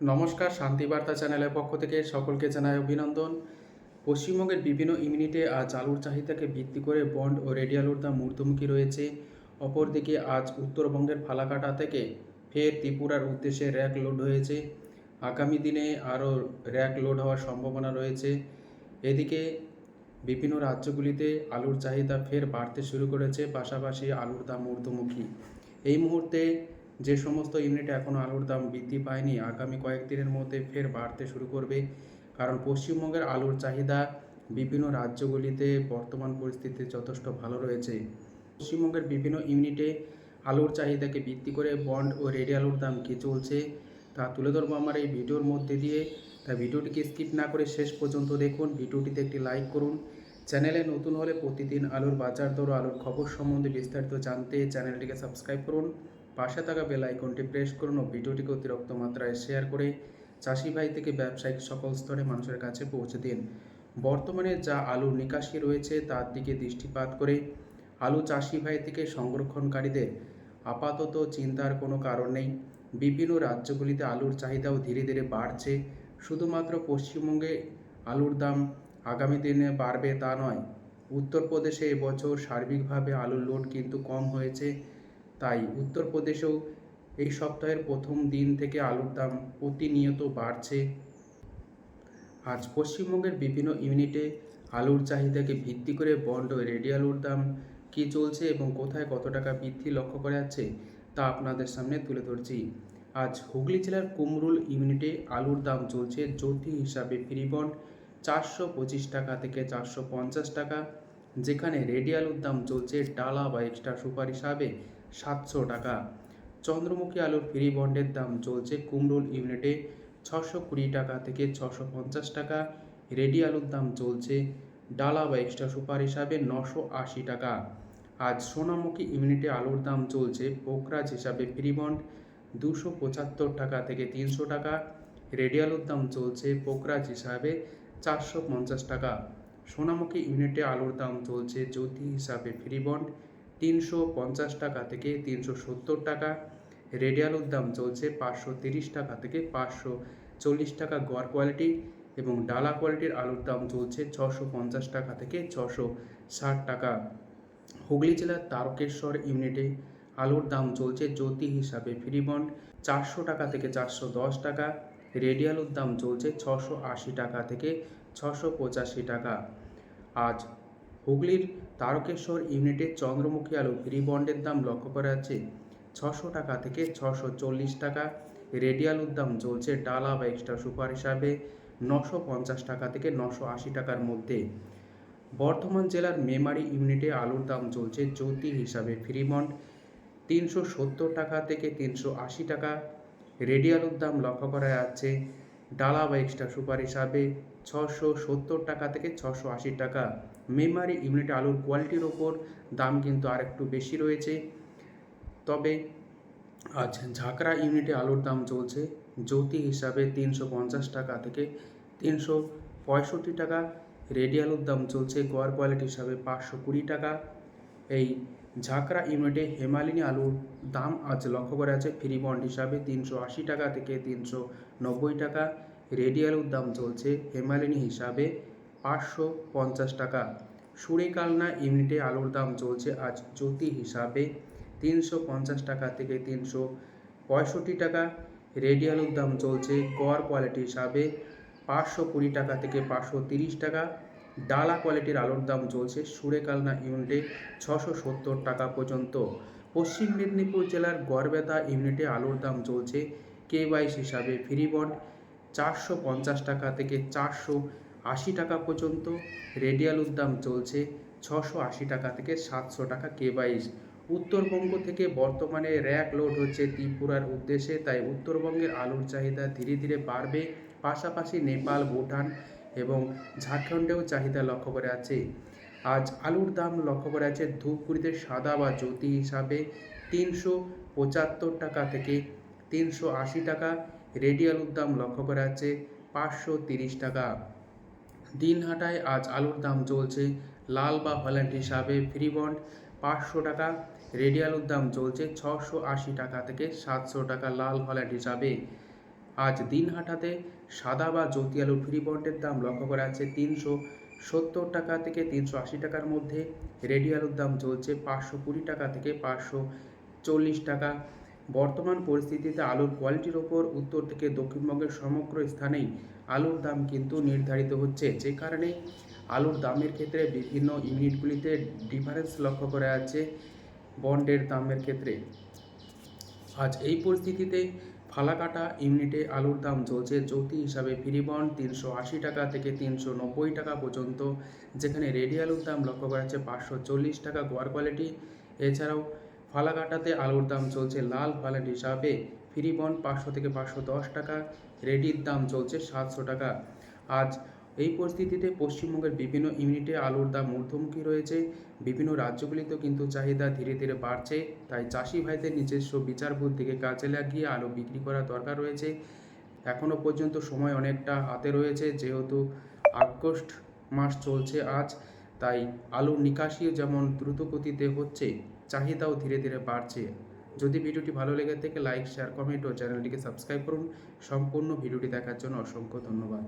নমস্কার শান্তিবার্তা চ্যানেলের পক্ষ থেকে সকলকে জানাই অভিনন্দন। পশ্চিমবঙ্গের বিভিন্ন ইউনিটে আজ আলুর চাহিদাকে ভিত্তি করে বন্ড ও রেডি আলুর দাম ঊর্ধ্বমুখী রয়েছে। অপরদিকে আজ উত্তরবঙ্গের ফালাকাটা থেকে ফের ত্রিপুরার উদ্দেশ্যে র্যাক লোড হয়েছে। আগামী দিনে আরও র্যাক লোড হওয়ার সম্ভাবনা রয়েছে। এদিকে বিভিন্ন রাজ্যগুলিতে আলুর চাহিদা ফের বাড়তে শুরু করেছে, পাশাপাশি আলুর দাম ঊর্ধ্বমুখী। এই মুহূর্তে যে সমস্ত ইউনিটে এখনও আলুর দাম বৃদ্ধি পায়নি, আগামী কয়েকদিনের মধ্যে ফের বাড়তে শুরু করবে। কারণ পশ্চিমবঙ্গের আলুর চাহিদা বিভিন্ন রাজ্যগুলিতে বর্তমান পরিস্থিতি যথেষ্ট ভালো রয়েছে। পশ্চিমবঙ্গের বিভিন্ন ইউনিটে আলুর চাহিদাকে ভিত্তি করে বন্ড ও রেডি আলুর দাম কী চলছে তা তুলে ধরবো আমার এই ভিডিওর মধ্যে দিয়ে। তা ভিডিওটিকে স্কিপ না করে শেষ পর্যন্ত দেখুন, ভিডিওটিতে একটি লাইক করুন। চ্যানেলে নতুন হলে প্রতিদিন আলুর বাজার দর আলুর খবর সম্বন্ধে বিস্তারিত জানতে চ্যানেলটিকে সাবস্ক্রাইব করুন। পাশে থাকা বেল আইকনটি প্রেস করুন ও ভিডিওটিকে অতিরিক্ত মাত্রায় শেয়ার করে চাষি ভাই থেকে ব্যবসায়িক সকল স্তরে মানুষের কাছে পৌঁছে দিন। বর্তমানে যা আলুর নিকাশি রয়েছে, তার দিকে দৃষ্টিপাত করে আলু চাষি ভাই থেকে সংরক্ষণকারীদের আপাতত চিন্তার কোনো কারণ নেই। বিভিন্ন রাজ্যগুলিতে আলুর চাহিদাও ধীরে ধীরে বাড়ছে। শুধুমাত্র পশ্চিমবঙ্গে আলুর দাম আগামী দিনে বাড়বে তা নয়। উত্তরপ্রদেশে এবছর সার্বিকভাবে আলুর লোড কিন্তু কম হয়েছে। তাই উত্তরপ্রদেশেও এই সপ্তাহের প্রথম দিন থেকে আলুর দাম প্রতিনিয়ত বাড়ছে। আজ পশ্চিমবঙ্গের বিভিন্ন ইউনিটে আলুর চাহিদাকে ভিত্তি করে বন্ড রেডি আলুর দাম কী চলছে এবং কোথায় কত টাকা বৃদ্ধি লক্ষ্য করা যাচ্ছে তা আপনাদের সামনে তুলে ধরছি। আজ হুগলি জেলার কুমরুল ইউনিটে আলুর দাম চলছে জ্যোতি হিসাবে ফ্রি বন্ড চারশো পঁচিশ টাকা থেকে চারশো পঞ্চাশ টাকা, যেখানে রেডি আলুর দাম চলছে ডালা বা এক্সট্রা সুপার হিসাবে সাতশো টাকা। চন্দ্রমুখী আলুর ফ্রি বন্ডের দাম চলছে কুমরুল ইউনিটে ছশো কুড়ি টাকা থেকে ছশো পঞ্চাশ টাকা। রেডি আলুর দাম চলছে ডালা বা এক্সট্রা সুপার হিসাবে নশো আশি টাকা। আজ সোনামুখী ইউনিটে আলুর দাম চলছে পোকরাজ হিসাবে ফ্রি বন্ড দুশো পঁচাত্তর টাকা থেকে তিনশো টাকা। রেডি আলুর দাম চলছে পোকরাজ হিসাবে চারশো পঞ্চাশ টাকা। সোনামুখী ইউনিটে আলুর দাম চলছে জ্যোতি হিসাবে ফ্রি বন্ড তিনশো পঞ্চাশ টাকা থেকে তিনশো সত্তর টাকা। রেডি আলুর দাম চলছে পাঁচশো তিরিশ টাকা থেকে পাঁচশো চল্লিশ টাকা গড় কোয়ালিটি এবং ডালা কোয়ালিটির আলুর দাম চলছে ছশো পঞ্চাশ টাকা থেকে ছশো ষাট টাকা। হুগলি জেলার তারকেশ্বর ইউনিটে আলুর দাম চলছে জ্যোতি হিসাবে ফ্রি বন্ড চারশো টাকা থেকে চারশো দশ টাকা। রেডি আলুর দাম চলছে ছশো আশি টাকা থেকে ছশো পঁচাশি টাকা। আজ হুগলির তারকেশ্বর ইউনিটে চন্দ্রমুখী আলু ফ্রি বন্ডের দাম লক্ষ্য করা যাচ্ছে। ছশো টাকা থেকে ছশো চল্লিশ টাকা। রেডি আলুর দাম চলছে ডালা বা এক্সট্রা সুপার হিসাবে নশো পঞ্চাশ টাকা থেকে নশো আশি টাকার মধ্যে। বর্ধমান জেলার মেমারি ইউনিটে আলুর দাম চলছে জ্যোতি হিসাবে ফ্রি বন্ড তিনশো সত্তর টাকা থেকে তিনশো আশি টাকা। রেডি আলুর দাম লক্ষ্য করা যাচ্ছে ডালা বা এক্সট্রা সুপার হিসাবে ছশো সত্তর টাকা থেকে ছশো আশি টাকা। মেমারি ইউনিট আলুর কোয়ালিটির ওপর দাম কিন্তু আর একটু বেশি রয়েছে। তবে আজ ঝাঁকড়া ইউনিটে আলুর দাম চলছে জ্যোতি হিসাবে তিনশো পঞ্চাশ টাকা থেকে তিনশো পঁয়ষট্টি টাকা। রেডি আলুর দাম চলছে গড় কোয়ালিটি হিসাবে পাঁচশো কুড়ি টাকা। এই ঝাঁকড়া ইউনিটে হেমালিনী আলুর দাম আজ লক্ষ্য করা আছে ফ্রি বন্ড হিসাবে তিনশো আশি টাকা থেকে তিনশো নব্বই টাকা। রেডি আলুর দাম চলছে হেমালিনী হিসাবে পাঁচশো পঞ্চাশ টাকা। সুরেকালনা ইউনিটে আলুর দাম চলছে আজ জ্যোতি হিসাবে তিনশো পঞ্চাশ টাকা থেকে তিনশো পঁয়ষট্টি টাকা। রেডি আলুর দাম চলছে কর কোয়ালিটি হিসাবে পাঁচশো কুড়ি টাকা থেকে পাঁচশো তিরিশ টাকা। ডালা কোয়ালিটির আলুর দাম চলছে সুরেকালনা ইউনিটে ছশো সত্তর টাকা পর্যন্ত। পশ্চিম মেদিনীপুর জেলার গড়বেতা ইউনিটে আলুর দাম চলছে কে বাইশ হিসাবে ফ্রি বন্ড। চারশো পঞ্চাশ টাকা থেকে চারশো আশি টাকা পর্যন্ত। রেডি আলুর দাম চলছে ছশো আশি টাকা থেকে সাতশো টাকা কে বাইশ উত্তরবঙ্গ থেকে বর্তমানে র্যাক লোড হচ্ছে ত্রিপুরার উদ্দেশ্যে, তাই উত্তরবঙ্গের আলুর চাহিদা ধীরে ধীরে বাড়বে। পাশাপাশি নেপাল, ভুটান এবং ঝাড়খণ্ডেও চাহিদা লক্ষ্য করে আছে। আজ আলুর দাম লক্ষ্য করে আছে ধূপগুড়িতে সাদা বা জ্যোতি হিসাবে তিনশো পঁচাত্তর টাকা থেকে তিনশো আশি টাকা। রেডি আলুর দাম লক্ষ্য করা যাচ্ছে পাঁচশো তিরিশ টাকা। দিনহাটায় আজ আলুর দাম চলছে লাল বা হল্যান্ড হিসাবে ফ্রি বন্ড পাঁচশো টাকা রেডি আলুর দাম চলছে ছশো আশি টাকা থেকে সাতশো টাকা লাল হল্যান্ড হিসাবে। আজ দিনহাটাতে সাদা বা জ্যোতি আলু ফ্রি বন্ডের দাম লক্ষ্য করা যাচ্ছে তিনশো সত্তর টাকা থেকে তিনশো আশি টাকার মধ্যে। রেডি আলুর দাম চলছে পাঁচশো কুড়ি টাকা থেকে পাঁচশো চল্লিশ টাকা। বর্তমান পরিস্থিতিতে আলুর কোয়ালিটির ওপর উত্তর থেকে দক্ষিণবঙ্গের সমগ্র স্থানেই আলুর দাম কিন্তু নির্ধারিত হচ্ছে। যে কারণে আলুর দামের ক্ষেত্রে বিভিন্ন ইউনিটগুলিতে ডিফারেন্স লক্ষ্য করা যাচ্ছে বন্ডের দামের ক্ষেত্রে। আজ এই পরিস্থিতিতে ফালাকাটা ইউনিটে আলুর দাম চলছে জ্যোতি হিসাবে। ফ্রি বন্ড তিনশো আশি টাকা থেকে তিনশো নব্বই টাকা পর্যন্ত, যেখানে রেডি আলুর দাম লক্ষ্য করা যাচ্ছে পাঁচশো চল্লিশ টাকা গোয়ার কোয়ালিটি এছাড়াও ফালাকাটাতে আলুর দাম চলছে লাল ফালেট হিসাবে ফ্রি বন্ড পাঁচশো থেকে পাঁচশো দশ টাকা, রেডির দাম চলছে সাতশো টাকা। আজ এই পরিস্থিতিতে পশ্চিমবঙ্গের বিভিন্ন ইউনিটে আলুর দাম ঊর্ধ্বমুখী রয়েছে। বিভিন্ন রাজ্যগুলিতেও কিন্তু চাহিদা ধীরে ধীরে বাড়ছে। তাই চাষি ভাইদের নিজস্ব বিচার বুদ্ধিকে কাজে লাগিয়ে আলু বিক্রি করা দরকার রয়েছে। এখনও পর্যন্ত সময় অনেকটা হাতে রয়েছে, যেহেতু আগস্ট মাস চলছে আজ। তাই আলুর নিকাশিও যেমন দ্রুত গতিতে হচ্ছে চাহিদাও ধীরে ধীরে বাড়ছে। যদি ভিডিওটি ভালো লেগে থাকে, লাইক শেয়ার কমেন্ট ও চ্যানেলটিকে সাবস্ক্রাইব করুন। সম্পূর্ণ ভিডিওটি দেখার জন্য অসংখ্য ধন্যবাদ।